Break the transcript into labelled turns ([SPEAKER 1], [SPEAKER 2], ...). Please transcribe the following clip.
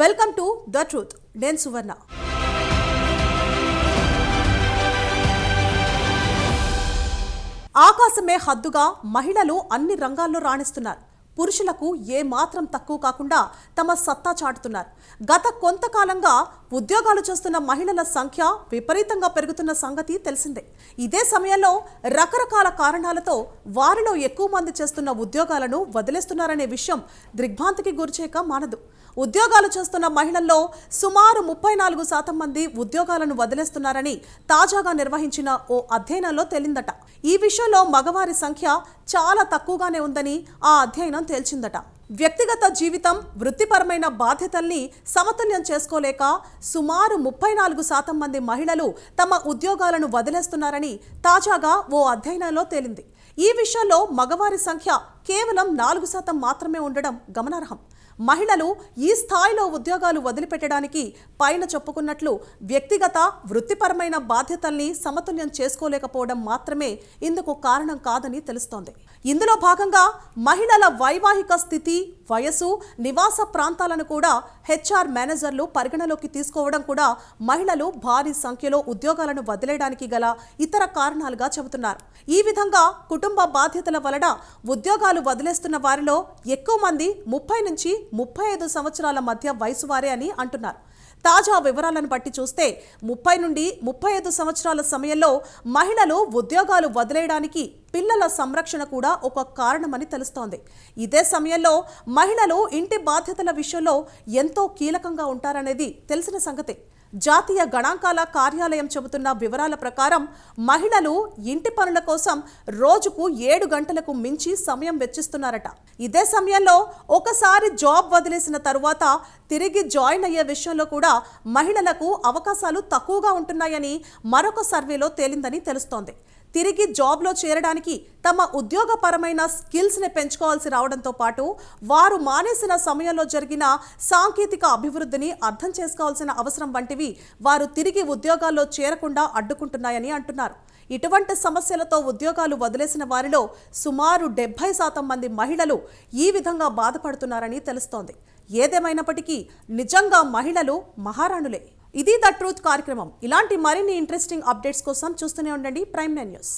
[SPEAKER 1] Welcome to the truth. నేను సువర్ణ. ఆకాశమే హద్దుగా మహిళలు అన్ని రంగాల్లో రాణిస్తున్నారు. పురుషులకు ఏ మాత్రం తక్కువ కాకుండా తమ సత్తా చాటుతున్నారు. గత కొంతకాలంగా ఉద్యోగాలు చేస్తున్న మహిళల సంఖ్య విపరీతంగా పెరుగుతున్న సంగతి తెలిసిందే. ఇదే సమయంలో రకరకాల కారణాలతో వారిలో ఎక్కువ మంది చేస్తున్న ఉద్యోగాలను వదిలేస్తున్నారనే విషయం దిగ్భ్రాంతికి గురిచేయక మానదు. ఉద్యోగాలు చేస్తున్న మహిళల్లో సుమారు ముప్పై నాలుగు శాతం మంది ఉద్యోగాలను వదిలేస్తున్నారని తాజాగా నిర్వహించిన ఓ అధ్యయనంలో తేలిందట. ఈ విషయంలో మగవారి సంఖ్య చాలా తక్కువగానే ఉందని ఆ అధ్యయనం తేల్చిందట. వ్యక్తిగత జీవితం వృత్తిపరమైన బాధ్యతల్ని సమతుల్యం చేసుకోలేక సుమారు ముప్పై నాలుగు శాతం మంది మహిళలు తమ ఉద్యోగాలను వదిలేస్తున్నారని తాజాగా ఓ అధ్యయనంలో తేలింది. ఈ విషయంలో మగవారి సంఖ్య కేవలం నాలుగు శాతం మాత్రమే ఉండడం గమనార్హం. మహిళలు ఈ స్థాయిలో ఉద్యోగాలు వదిలిపెట్టడానికి పైన చెప్పుకున్నట్లు వ్యక్తిగత వృత్తిపరమైన బాధ్యతల్ని సమతుల్యం చేసుకోలేకపోవడం మాత్రమే ఇందుకు కారణం కాదని తెలుస్తోంది. ఇందులో భాగంగా మహిళల వైవాహిక స్థితి వయసు నివాస ప్రాంతాలను కూడా హెచ్ఆర్ మేనేజర్లు పరిగణలోకి తీసుకోవడం కూడా మహిళలు భారీ సంఖ్యలో ఉద్యోగాలను వదిలేయడానికి గల ఇతర కారణాలుగా చెబుతున్నారు. ఈ విధంగా కుటుంబ బాధ్యతల వలన ఉద్యోగాలు వదిలేస్తున్న వారిలో ఎక్కువ మంది ముప్పై నుంచి ముప్పై ఐదు సంవత్సరాల మధ్య వయసు వారే అని అంటున్నారు. తాజా వివరాలను బట్టి చూస్తే ముప్పై నుండి ముప్పై ఐదు సంవత్సరాల సమయంలో మహిళలు ఉద్యోగాలు వదిలేయడానికి పిల్లల సంరక్షణ కూడా ఒక కారణమని తెలుస్తోంది. ఇదే సమయంలో మహిళలు ఇంటి బాధ్యతల విషయంలో ఎంతో కీలకంగా ఉంటారనేది తెలిసిన సంగతే. జాతీయ గణాంకాల కార్యాలయం చెబుతున్న వివరాల ప్రకారం మహిళలు ఇంటి పనుల కోసం రోజుకు ఏడు గంటలకు మించి సమయం వెచ్చిస్తున్నారట. ఇదే సమయంలో ఒకసారి జాబ్ వదిలేసిన తరువాత తిరిగి జాయిన్ అయ్యే విషయంలో కూడా మహిళలకు అవకాశాలు తక్కువగా ఉంటున్నాయని మరొక సర్వేలో తేలిందని తెలుస్తోంది. తిరిగి జాబ్లో చేరడానికి తమ ఉద్యోగపరమైన స్కిల్స్ని పెంచుకోవాల్సి రావడంతో పాటు వారు మానేసిన సమయంలో జరిగిన సాంకేతిక అభివృద్ధిని అర్థం చేసుకోవాల్సిన అవసరం వంటివి వారు తిరిగి ఉద్యోగాల్లో చేరకుండా అడ్డుకుంటున్నాయని అంటున్నారు. ఇటువంటి సమస్యలతో ఉద్యోగాలు వదిలేసిన వారిలో సుమారు డెబ్బై శాతం మంది మహిళలు ఈ విధంగా బాధపడుతున్నారని తెలుస్తోంది. ఏదేమైనప్పటికీ నిజంగా మహిళలు మహారాణులే. ఇది ద ట్రూత్ కార్యక్రమం. ఇలాంటి మరిన్ని ఇంట్రెస్టింగ్ అప్డేట్స్ కోసం చూస్తూనే ఉండండి. Prime nine news.